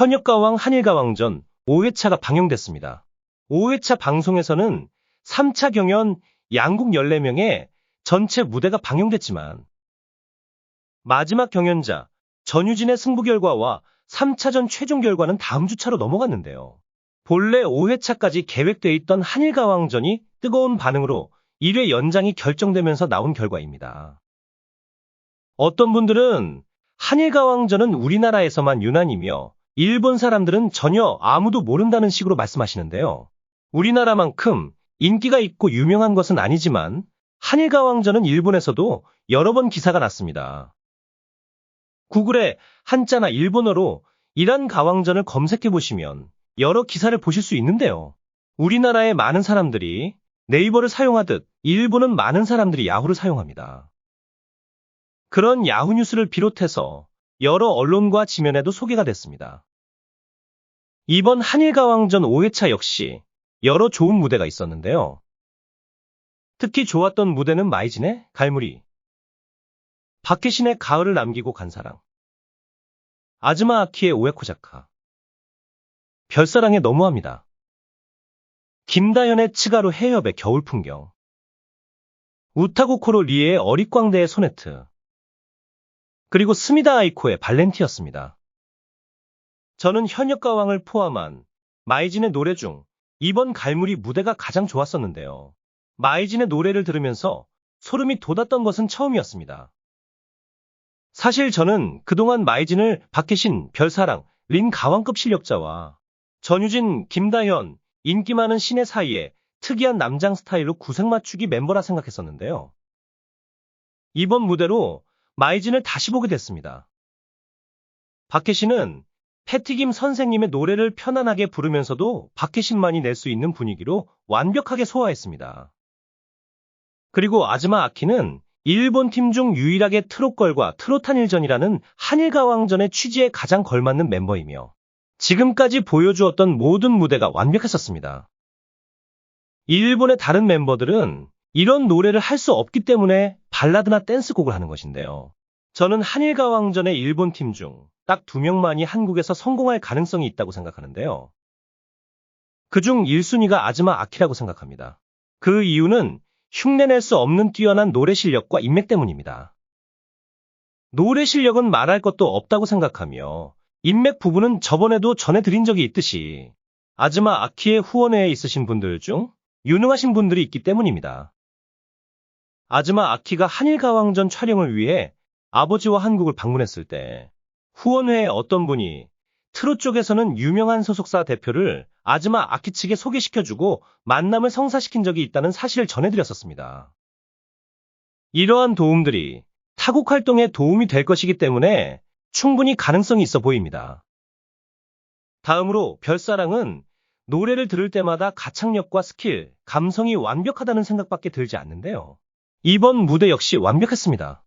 현역가왕 한일가왕전 5회차가 방영됐습니다. 5회차 방송에서는 3차 경연 양국 14명의 전체 무대가 방영됐지만 마지막 경연자 전유진의 승부 결과와 3차전 최종 결과는 다음 주차로 넘어갔는데요. 본래 5회차까지 계획돼 있던 한일가왕전이 뜨거운 반응으로 1회 연장이 결정되면서 나온 결과입니다. 어떤 분들은 한일가왕전은 우리나라에서만 유난이며 일본 사람들은 전혀 아무도 모른다는 식으로 말씀하시는데요. 우리나라만큼 인기가 있고 유명한 것은 아니지만 한일가왕전은 일본에서도 여러 번 기사가 났습니다. 구글에 한자나 일본어로 이란 가왕전을 검색해 보시면 여러 기사를 보실 수 있는데요. 우리나라의 많은 사람들이 네이버를 사용하듯 일본은 많은 사람들이 야후를 사용합니다. 그런 야후 뉴스를 비롯해서 여러 언론과 지면에도 소개가 됐습니다. 이번 한일가왕전 5회차 역시 여러 좋은 무대가 있었는데요. 특히 좋았던 무대는 마이진의 갈무리, 박혜신의 가을을 남기고 간 사랑, 아즈마 아키의 오에코자카, 별사랑에 너무합니다. 김다현의 츠가루 해협의 겨울 풍경, 우타고코로 리에의 어릿광대의 소네트, 그리고 스미다 아이코의 발렌티였습니다. 저는 현역가 왕을 포함한 마이진의 노래 중 이번 갈무리 무대가 가장 좋았었는데요. 마이진의 노래를 들으면서 소름이 돋았던 것은 처음이었습니다. 사실 저는 그동안 마이진을 박혜신, 별사랑, 린 가왕급 실력자와 전유진, 김다현, 인기 많은 신의 사이에 특이한 남장 스타일로 구색 맞추기 멤버라 생각했었는데요. 이번 무대로 마이진을 다시 보게 됐습니다. 박혜신은 패티김 선생님의 노래를 편안하게 부르면서도 박혜신만이 낼 수 있는 분위기로 완벽하게 소화했습니다. 그리고 아즈마 아키는 일본 팀 중 유일하게 트롯걸과 트롯한일전이라는 한일가왕전의 취지에 가장 걸맞는 멤버이며 지금까지 보여주었던 모든 무대가 완벽했었습니다. 일본의 다른 멤버들은 이런 노래를 할 수 없기 때문에 발라드나 댄스곡을 하는 것인데요. 저는 한일가왕전의 일본 팀 중 딱 두 명만이 한국에서 성공할 가능성이 있다고 생각하는데요. 그중 1순위가 아즈마 아키라고 생각합니다. 그 이유는 흉내낼 수 없는 뛰어난 노래 실력과 인맥 때문입니다. 노래 실력은 말할 것도 없다고 생각하며 인맥 부분은 저번에도 전해드린 적이 있듯이 아즈마 아키의 후원회에 있으신 분들 중 유능하신 분들이 있기 때문입니다. 아즈마 아키가 한일가왕전 촬영을 위해 아버지와 한국을 방문했을 때 후원회에 어떤 분이 트롯 쪽에서는 유명한 소속사 대표를 아즈마 아키 측에 소개시켜주고 만남을 성사시킨 적이 있다는 사실을 전해드렸었습니다. 이러한 도움들이 타국 활동에 도움이 될 것이기 때문에 충분히 가능성이 있어 보입니다. 다음으로 별사랑은 노래를 들을 때마다 가창력과 스킬, 감성이 완벽하다는 생각밖에 들지 않는데요. 이번 무대 역시 완벽했습니다.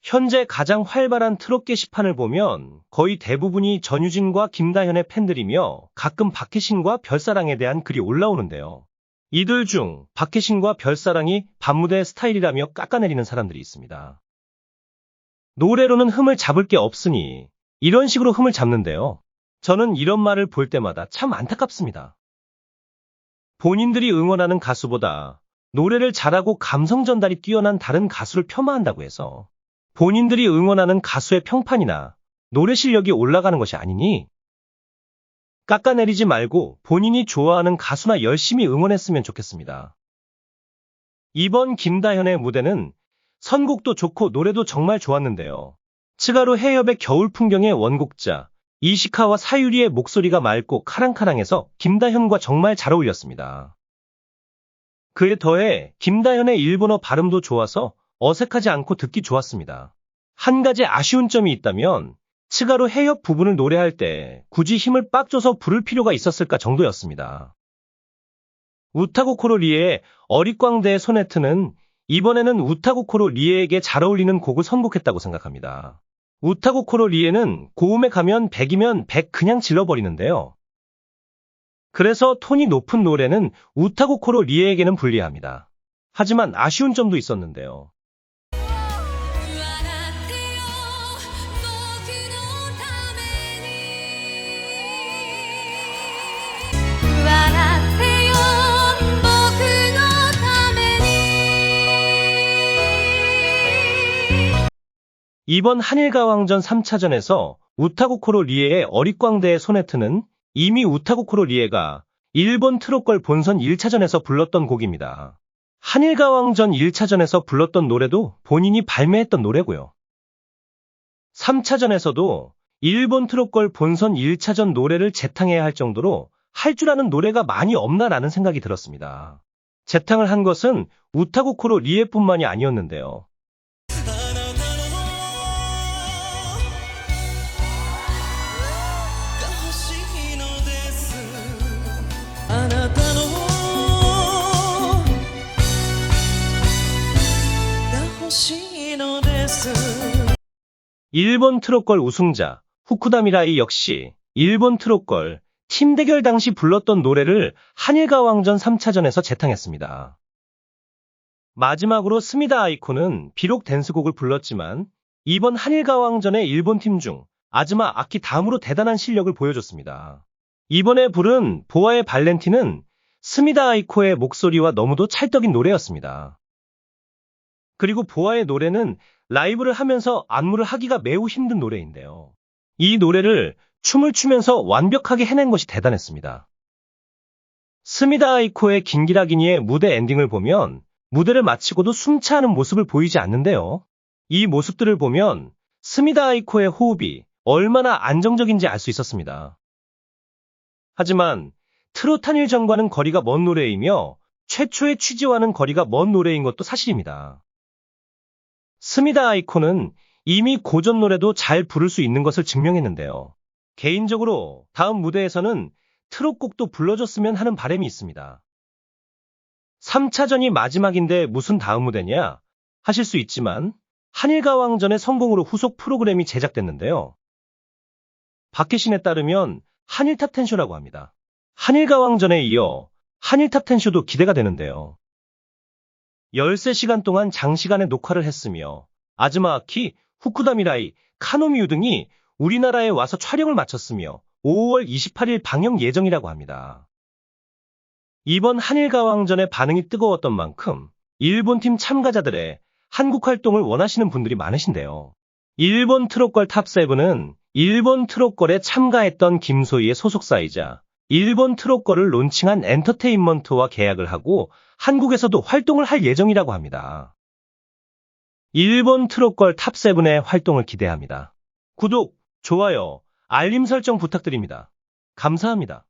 현재 가장 활발한 트롯 게시판을 보면 거의 대부분이 전유진과 김다현의 팬들이며 가끔 박혜신과 별사랑에 대한 글이 올라오는데요. 이들 중 박혜신과 별사랑이 밤무대 스타일이라며 깎아내리는 사람들이 있습니다. 노래로는 흠을 잡을 게 없으니 이런 식으로 흠을 잡는데요. 저는 이런 말을 볼 때마다 참 안타깝습니다. 본인들이 응원하는 가수보다 노래를 잘하고 감성 전달이 뛰어난 다른 가수를 폄하한다고 해서 본인들이 응원하는 가수의 평판이나 노래 실력이 올라가는 것이 아니니 깎아내리지 말고 본인이 좋아하는 가수나 열심히 응원했으면 좋겠습니다. 이번 김다현의 무대는 선곡도 좋고 노래도 정말 좋았는데요. 츠가루 해협의 겨울 풍경의 원곡자 이시카와 사유리의 목소리가 맑고 카랑카랑해서 김다현과 정말 잘 어울렸습니다. 그에 더해 김다현의 일본어 발음도 좋아서 어색하지 않고 듣기 좋았습니다. 한 가지 아쉬운 점이 있다면 츠가루 해협 부분을 노래할 때 굳이 힘을 빡 줘서 부를 필요가 있었을까 정도였습니다. 우타고 코로 리에의 어릿광대의 소네트는 이번에는 우타고 코로 리에에게 잘 어울리는 곡을 선곡했다고 생각합니다. 우타고 코로 리에는 고음에 가면 100이면 100 그냥 질러버리는데요. 그래서 톤이 높은 노래는 우타고코로 리에에게는 불리합니다. 하지만 아쉬운 점도 있었는데요. 이번 한일가왕전 3차전에서 우타고코로 리에의 어릿광대의 소네트는 이미 우타고코로 리에가 일본 트롯걸 본선 1차전에서 불렀던 곡입니다. 한일가왕전 1차전에서 불렀던 노래도 본인이 발매했던 노래고요. 3차전에서도 일본 트롯걸 본선 1차전 노래를 재탕해야 할 정도로 할 줄 아는 노래가 많이 없나라는 생각이 들었습니다. 재탕을 한 것은 우타고코로 리에뿐만이 아니었는데요. 일본 트롯걸 우승자 후쿠다미라이 역시 일본 트롯걸 팀 대결 당시 불렀던 노래를 한일가왕전 3차전에서 재탕했습니다. 마지막으로 스미다 아이코는 비록 댄스곡을 불렀지만 이번 한일가왕전의 일본 팀 중 아즈마 아키 다음으로 대단한 실력을 보여줬습니다. 이번에 부른 보아의 발렌티는 스미다 아이코의 목소리와 너무도 찰떡인 노래였습니다. 그리고 보아의 노래는 라이브를 하면서 안무를 하기가 매우 힘든 노래인데요. 이 노래를 춤을 추면서 완벽하게 해낸 것이 대단했습니다. 스미다 아이코의 긴기라기니의 무대 엔딩을 보면 무대를 마치고도 숨차는 모습을 보이지 않는데요. 이 모습들을 보면 스미다 아이코의 호흡이 얼마나 안정적인지 알 수 있었습니다. 하지만 트로탄일 전과는 거리가 먼 노래이며 최초의 취지와는 거리가 먼 노래인 것도 사실입니다. 스미다 아이코는 이미 고전 노래도 잘 부를 수 있는 것을 증명했는데요. 개인적으로 다음 무대에서는 트롯곡도 불러줬으면 하는 바람이 있습니다. 3차전이 마지막인데 무슨 다음 무대냐 하실 수 있지만 한일가왕전의 성공으로 후속 프로그램이 제작됐는데요. 박혜신에 따르면 한일탑 텐쇼라고 합니다. 한일가왕전에 이어 한일탑 텐쇼도 기대가 되는데요. 13시간 동안 장시간의 녹화를 했으며 아즈마아키, 후쿠다미라이, 카노미유 등이 우리나라에 와서 촬영을 마쳤으며 5월 28일 방영 예정이라고 합니다. 이번 한일가왕전의 반응이 뜨거웠던 만큼 일본팀 참가자들의 한국 활동을 원하시는 분들이 많으신데요. 일본 트롯걸 탑7은 일본 트롯걸에 참가했던 김소희의 소속사이자 일본 트롯걸을 론칭한 엔터테인먼트와 계약을 하고 한국에서도 활동을 할 예정이라고 합니다. 일본 트롯걸 탑7의 활동을 기대합니다. 구독, 좋아요, 알림 설정 부탁드립니다. 감사합니다.